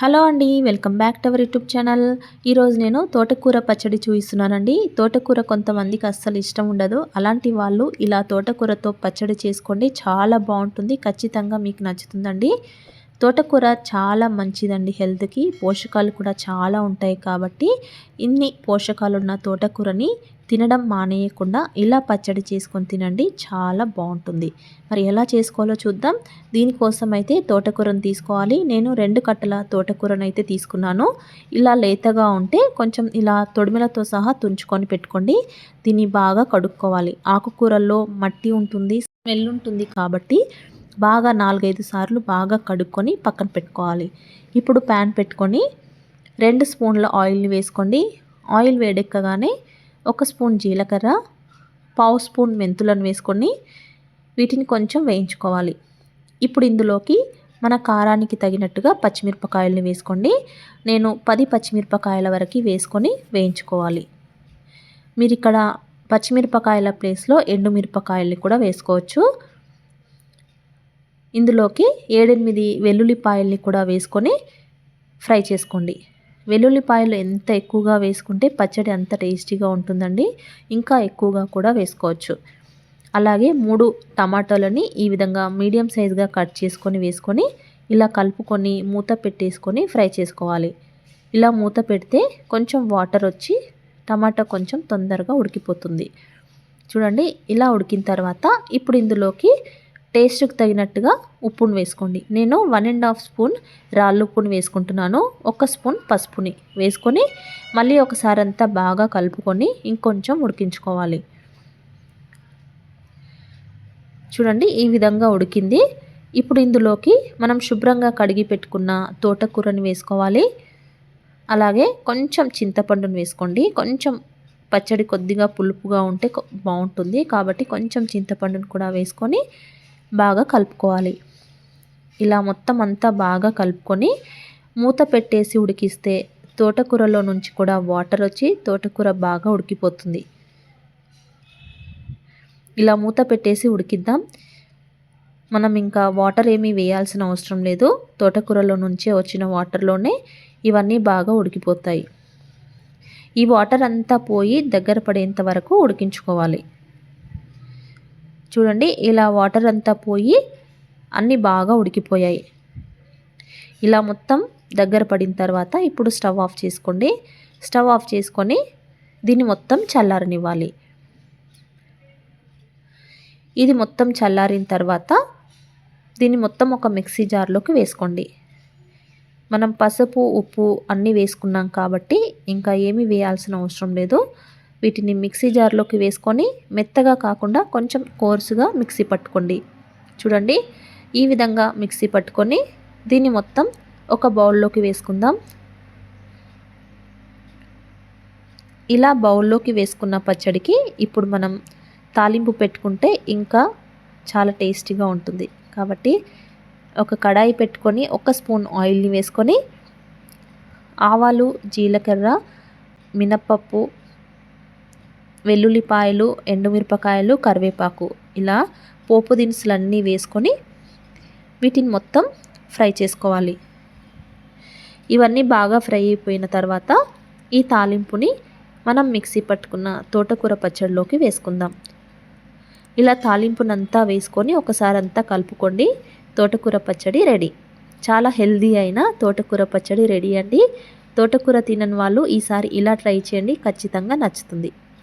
Hello అండి welcome back to our YouTube channel. ఈరోజు నేను తోటకూర పచ్చడి చూపిస్తున్నానండి తోటకూర కొంతమందికి అస్సలు ఇష్టం ఉండదు. అలాంటి వాళ్ళు ఇలా తోటకూరతో పచ్చడి చేసుకోండి చాలా బాగుంటుంది ఖచ్చితంగా మీకు నచ్చుతుందండి. తోటకూర చాలా మంచిదండి హెల్త్కి. పోషకాలు కూడా చాలా ఉంటాయి కాబట్టి ఇన్ని పోషకాలున్న తోటకూరని తినడం మానేయకుండా ఇలా పచ్చడి చేసుకొని తినండి చాలా బాగుంటుంది. మరి ఎలా చేసుకోవాలో చూద్దాం. దీనికోసం అయితే తోటకూరను తీసుకోవాలి. నేను రెండు కట్టల తోటకూరను అయితే తీసుకున్నాను. ఇలా లేతగా ఉంటే కొంచెం ఇలా తొడిమెలతో సహా తుంచుకొని పెట్టుకోండి. దీన్ని బాగా కడుక్కోవాలి. ఆకుకూరల్లో మట్టి ఉంటుంది స్మెల్ ఉంటుంది కాబట్టి బాగా నాలుగైదు సార్లు బాగా కడుక్కొని పక్కన పెట్టుకోవాలి. ఇప్పుడు ప్యాన్ పెట్టుకొని రెండు స్పూన్ల ఆయిల్ని వేసుకోండి. ఆయిల్ వేడెక్కగానే ఒక స్పూన్ జీలకర్ర పావు స్పూన్ మెంతులను వేసుకొని వీటిని కొంచెం వేయించుకోవాలి. ఇప్పుడు ఇందులోకి మన కారానికి తగినట్టుగా పచ్చిమిరపకాయలని వేసుకోండి. నేను పది పచ్చిమిరపకాయల వరకు వేసుకొని వేయించుకోవాలి. మీరు ఇక్కడ పచ్చిమిరపకాయల ప్లేస్లో ఎండుమిరపకాయల్ని కూడా వేసుకోవచ్చు. ఇందులోకి ఏడెనిమిది వెల్లుల్లిపాయల్ని కూడా వేసుకొని ఫ్రై చేసుకోండి. వెల్లుల్లిపాయలు ఎంత ఎక్కువగా వేసుకుంటే పచ్చడి అంత టేస్టీగా ఉంటుందండి. ఇంకా ఎక్కువగా కూడా వేసుకోవచ్చు. అలాగే మూడు టమాటాలని ఈ విధంగా మీడియం సైజుగా కట్ చేసుకొని వేసుకొని ఇలా కలుపుకొని మూత పెట్టేసుకొని ఫ్రై చేసుకోవాలి. ఇలా మూత పెడితే కొంచెం వాటర్ వచ్చి టమాటా కొంచెం తొందరగా ఉడికిపోతుంది. చూడండి ఇలా ఉడికిన తర్వాత ఇప్పుడు ఇందులోకి టేస్ట్కి తగినట్టుగా ఉప్పును వేసుకోండి. నేను వన్ అండ్ హాఫ్ స్పూన్ రాళ్ళు ఉప్పును వేసుకుంటున్నాను. ఒక స్పూన్ పసుపుని వేసుకొని మళ్ళీ ఒకసారి అంతా బాగా కలుపుకొని ఇంకొంచెం ఉడికించుకోవాలి. చూడండి ఈ విధంగా ఉడికింది. ఇప్పుడు ఇందులోకి మనం శుభ్రంగా కడిగి పెట్టుకున్న తోటకూరని వేసుకోవాలి. అలాగే కొంచెం చింతపండును వేసుకోండి. కొంచెం పచ్చడి కొద్దిగా పులుపుగా ఉంటే బాగుంటుంది. కాబట్టి కొంచెం చింతపండును కూడా వేసుకొని బాగా కలుపుకోవాలి. ఇలా మొత్తం అంతా బాగా కలుపుకొని మూత పెట్టేసి ఉడికిస్తే తోటకూరలో నుంచి కూడా వాటర్ వచ్చి తోటకూర బాగా ఉడికిపోతుంది. ఇలా మూత పెట్టేసి ఉడికిద్దాం. మనం ఇంకా వాటర్ ఏమీ వేయాల్సిన అవసరం లేదు. తోటకూరలో నుంచే వచ్చిన వాటర్లోనే ఇవన్నీ బాగా ఉడికిపోతాయి. ఈ వాటర్ అంతా పోయి దగ్గర పడేంత వరకు ఉడికించుకోవాలి. చూడండి ఇలా వాటర్ అంతా పోయి అన్నీ బాగా ఉడికిపోయాయి. ఇలా మొత్తం దగ్గర పడిన తర్వాత ఇప్పుడు స్టవ్ ఆఫ్ చేసుకోండి. స్టవ్ ఆఫ్ చేసుకొని దీన్ని మొత్తం చల్లారనివ్వాలి. ఇది మొత్తం చల్లారిన తర్వాత దీన్ని మొత్తం ఒక మిక్సీ జార్లోకి వేసుకోండి. మనం పసుపు ఉప్పు అన్నీ వేసుకున్నాం కాబట్టి ఇంకా ఏమీ వేయాల్సిన అవసరం లేదు. వీటిని మిక్సీ జార్లోకి వేసుకొని మెత్తగా కాకుండా కొంచెం కోర్సుగా మిక్సీ పట్టుకోండి. చూడండి ఈ విధంగా మిక్సీ పట్టుకొని దీన్ని మొత్తం ఒక బౌల్లోకి వేసుకుందాం. ఇలా బౌల్లోకి వేసుకున్న పచ్చడికి ఇప్పుడు మనం తాలింపు పెట్టుకుంటే ఇంకా చాలా టేస్టీగా ఉంటుంది. కాబట్టి ఒక కడాయి పెట్టుకొని ఒక స్పూన్ ఆయిల్ని వేసుకొని ఆవాలు జీలకర్ర మినప్పప్పు వెల్లుల్లిపాయలు ఎండుమిరపకాయలు కరివేపాకు ఇలా పోపు దినుసులన్నీ వేసుకొని వీటిని మొత్తం ఫ్రై చేసుకోవాలి. ఇవన్నీ బాగా ఫ్రై అయిపోయిన తర్వాత ఈ తాలింపుని మనం మిక్సీ పట్టుకున్న తోటకూర పచ్చడిలోకి వేసుకుందాం. ఇలా తాలింపునంతా వేసుకొని ఒకసారి అంతా కలుపుకోండి. తోటకూర పచ్చడి రెడీ. చాలా హెల్దీ అయిన తోటకూర పచ్చడి రెడీ అండి. తోటకూర తినని వాళ్ళు ఈసారి ఇలా ట్రై చేయండి. ఖచ్చితంగా నచ్చుతుంది.